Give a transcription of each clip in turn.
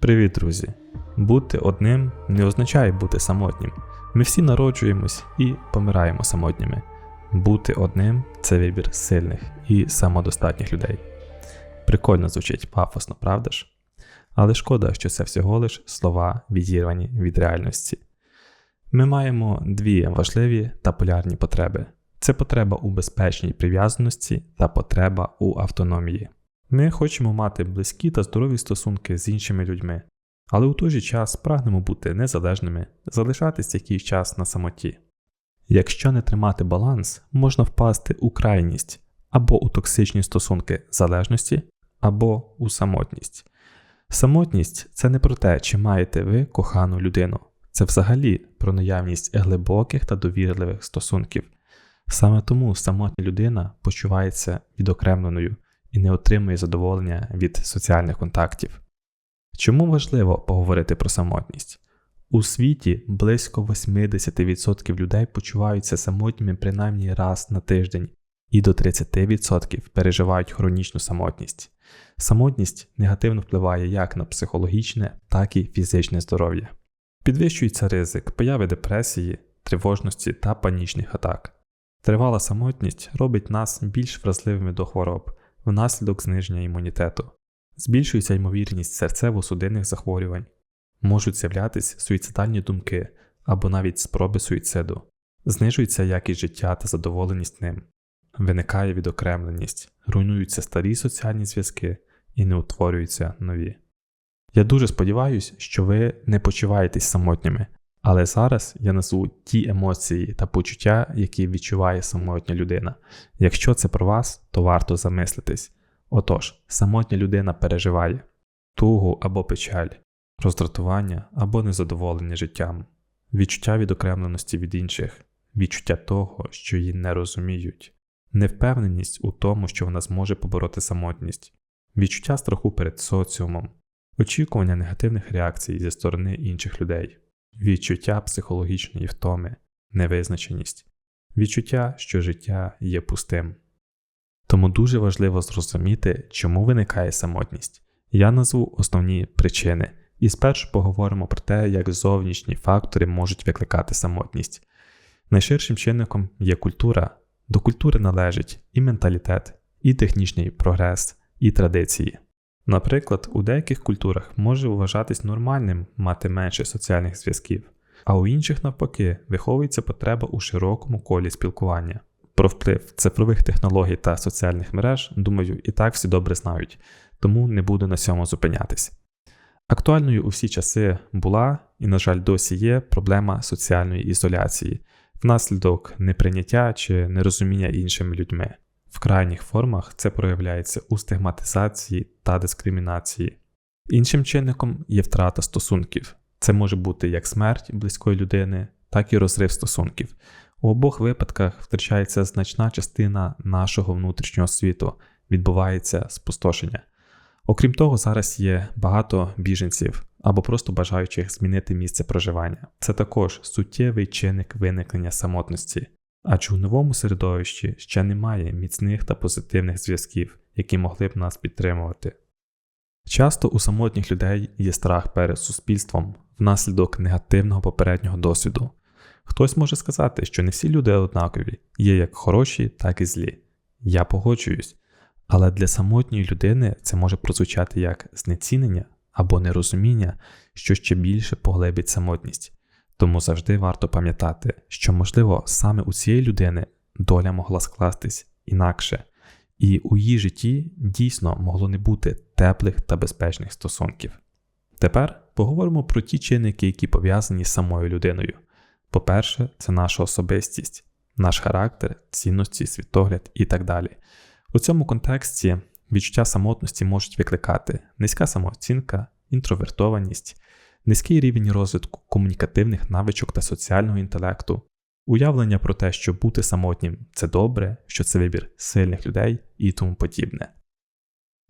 Привіт, друзі! Бути одним не означає бути самотнім. Ми всі народжуємось і помираємо самотніми. Бути одним це вибір сильних і самодостатніх людей. Прикольно звучить пафосно, правда ж? Але шкода, що це всього лиш слова відірвані від реальності. Ми маємо дві важливі та полярні потреби: це потреба у безпечній прив'язаності та потреба у автономії. Ми хочемо мати близькі та здорові стосунки з іншими людьми, але у той же час прагнемо бути незалежними, залишатись якийсь час на самоті. Якщо не тримати баланс, можна впасти у крайність або у токсичні стосунки залежності, або у самотність. Самотність це не про те, чи маєте ви кохану людину, це взагалі про наявність глибоких та довірливих стосунків. Саме тому самотня людина почувається відокремленою і не отримує задоволення від соціальних контактів. Чому важливо поговорити про самотність? У світі близько 80% людей почуваються самотніми принаймні раз на тиждень, і до 30% переживають хронічну самотність. Самотність негативно впливає як на психологічне, так і фізичне здоров'я. Підвищується ризик появи депресії, тривожності та панічних атак. Тривала самотність робить нас більш вразливими до хвороб, внаслідок зниження імунітету. Збільшується ймовірність серцево-судинних захворювань, можуть з'являтися суїцидальні думки або навіть спроби суїциду, знижується якість життя та задоволеність ним, виникає відокремленість, руйнуються старі соціальні зв'язки і не утворюються нові. Я дуже сподіваюся, що ви не почуваєтесь самотніми, але зараз я назву ті емоції та почуття, які відчуває самотня людина. Якщо це про вас, то варто замислитись. Отож, самотня людина переживає тугу або печаль, роздратування або незадоволення життям, відчуття відокремленості від інших, відчуття того, що її не розуміють, невпевненість у тому, що вона зможе побороти самотність, відчуття страху перед соціумом, очікування негативних реакцій зі сторони інших людей відчуття психологічної втоми, невизначеність, відчуття, що життя є пустим. Тому дуже важливо зрозуміти, чому виникає самотність. Я назву основні причини, і спершу поговоримо про те, як зовнішні фактори можуть викликати самотність. Найширшим чинником є культура. До культури належить і менталітет, і технічний прогрес, і традиції. Наприклад, у деяких культурах може вважатись нормальним мати менше соціальних зв'язків, а у інших, навпаки, виховується потреба у широкому колі спілкування. Про вплив цифрових технологій та соціальних мереж, думаю, і так всі добре знають, тому не буду на цьому зупинятись. Актуальною у всі часи була і, на жаль, досі є проблема соціальної ізоляції внаслідок неприйняття чи нерозуміння іншими людьми. В крайніх формах це проявляється у стигматизації та дискримінації. Іншим чинником є втрата стосунків. Це може бути як смерть близької людини, так і розрив стосунків. У обох випадках втрачається значна частина нашого внутрішнього світу, відбувається спустошення. Окрім того, зараз є багато біженців або просто бажаючих змінити місце проживання. Це також суттєвий чинник виникнення самотності. Адже у новому середовищі ще немає міцних та позитивних зв'язків, які могли б нас підтримувати. Часто у самотніх людей є страх перед суспільством внаслідок негативного попереднього досвіду. Хтось може сказати, що не всі люди однакові, є як хороші, так і злі. Я погоджуюсь, але для самотньої людини це може прозвучати як знецінення або нерозуміння, що ще більше поглибить самотність. Тому завжди варто пам'ятати, що, можливо, саме у цієї людини доля могла скластись інакше, і у її житті дійсно могло не бути теплих та безпечних стосунків. Тепер поговоримо про ті чинники, які пов'язані з самою людиною. По-перше, це наша особистість, наш характер, цінності, світогляд і так далі. У цьому контексті відчуття самотності можуть викликати низька самооцінка, інтровертованість низький рівень розвитку комунікативних навичок та соціального інтелекту, уявлення про те, що бути самотнім це добре, що це вибір сильних людей і тому подібне.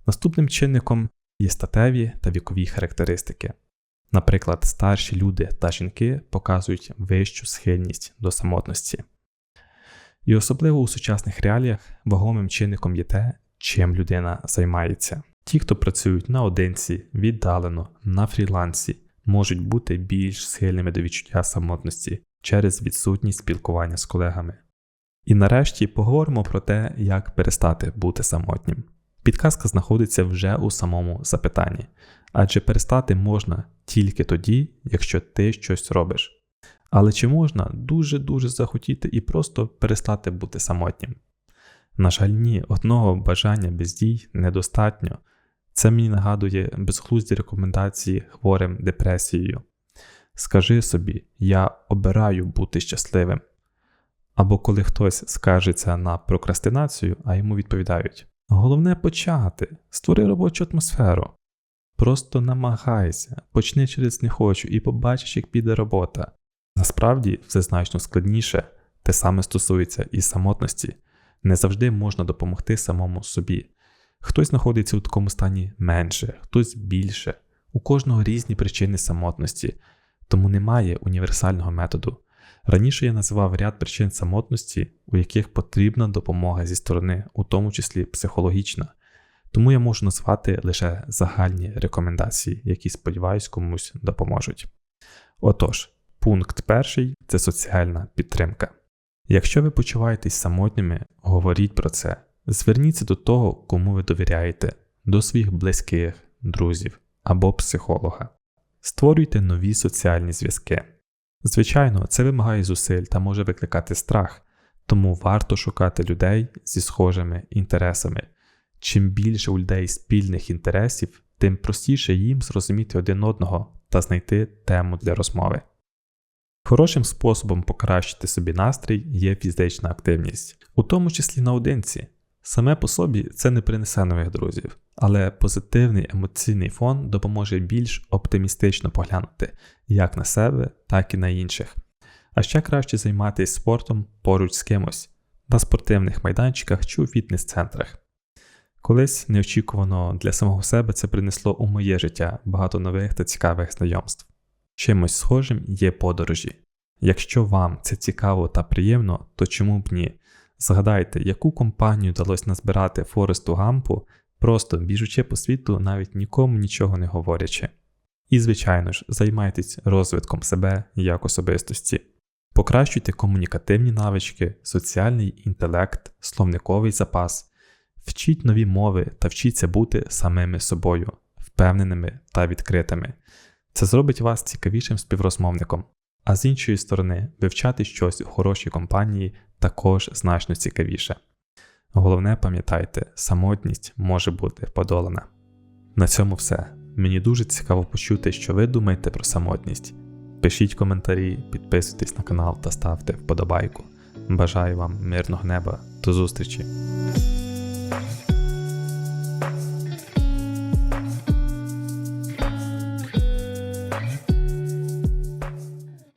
Наступним чинником є статеві та вікові характеристики. Наприклад, старші люди та жінки показують вищу схильність до самотності. І особливо у сучасних реаліях вагомим чинником є те, чим людина займається. Ті, хто працюють наодинці, віддалено, на фрілансі, можуть бути більш схильними до відчуття самотності через відсутність спілкування з колегами. І нарешті поговоримо про те, як перестати бути самотнім. Підказка знаходиться вже у самому запитанні, адже перестати можна тільки тоді, якщо ти щось робиш. Але чи можна дуже-дуже захотіти і просто перестати бути самотнім? На жаль, ні, одного бажання без дій недостатньо. Це мені нагадує безглузді рекомендації хворим депресією. Скажи собі, я обираю бути щасливим. Або коли хтось скаржиться на прокрастинацію, а йому відповідають: Головне почати, створи робочу атмосферу. Просто намагайся, почни через не хочу і побачиш, як піде робота. Насправді все значно складніше, те саме стосується і самотності. Не завжди можна допомогти самому собі. Хтось знаходиться у такому стані менше, хтось більше. У кожного різні причини самотності, тому немає універсального методу. Раніше я називав ряд причин самотності, у яких потрібна допомога зі сторони, у тому числі психологічна. Тому я можу назвати лише загальні рекомендації, які, сподіваюсь, комусь допоможуть. Отож, пункт перший це соціальна підтримка. Якщо ви почуваєтесь самотніми, говоріть про це. Зверніться до того, кому ви довіряєте, до своїх близьких, друзів або психолога. Створюйте нові соціальні зв'язки. Звичайно, це вимагає зусиль та може викликати страх, тому варто шукати людей зі схожими інтересами. Чим більше у людей спільних інтересів, тим простіше їм зрозуміти один одного та знайти тему для розмови. Хорошим способом покращити собі настрій є фізична активність, у тому числі наодинці. Саме по собі це не принесе нових друзів, але позитивний емоційний фон допоможе більш оптимістично поглянути як на себе, так і на інших. А ще краще займатися спортом поруч з кимось на спортивних майданчиках чи у фітнес-центрах. Колись неочікувано для самого себе це принесло у моє життя багато нових та цікавих знайомств. Чимось схожим є подорожі. Якщо вам це цікаво та приємно, то чому б ні? Згадайте, яку компанію вдалося назбирати Форесту Гампу, просто біжучи по світу, навіть нікому нічого не говорячи. І, звичайно ж, займайтесь розвитком себе як особистості. Покращуйте комунікативні навички, соціальний інтелект, словниковий запас, вчіть нові мови та вчіться бути самими собою, впевненими та відкритими. Це зробить вас цікавішим співрозмовником. А з іншої сторони, вивчати щось у хорошій компанії також значно цікавіше. Головне пам'ятайте, самотність може бути подолана. На цьому все. Мені дуже цікаво почути, що ви думаєте про самотність. Пишіть коментарі, підписуйтесь на канал та ставте вподобайку. Бажаю вам мирного неба, до зустрічі!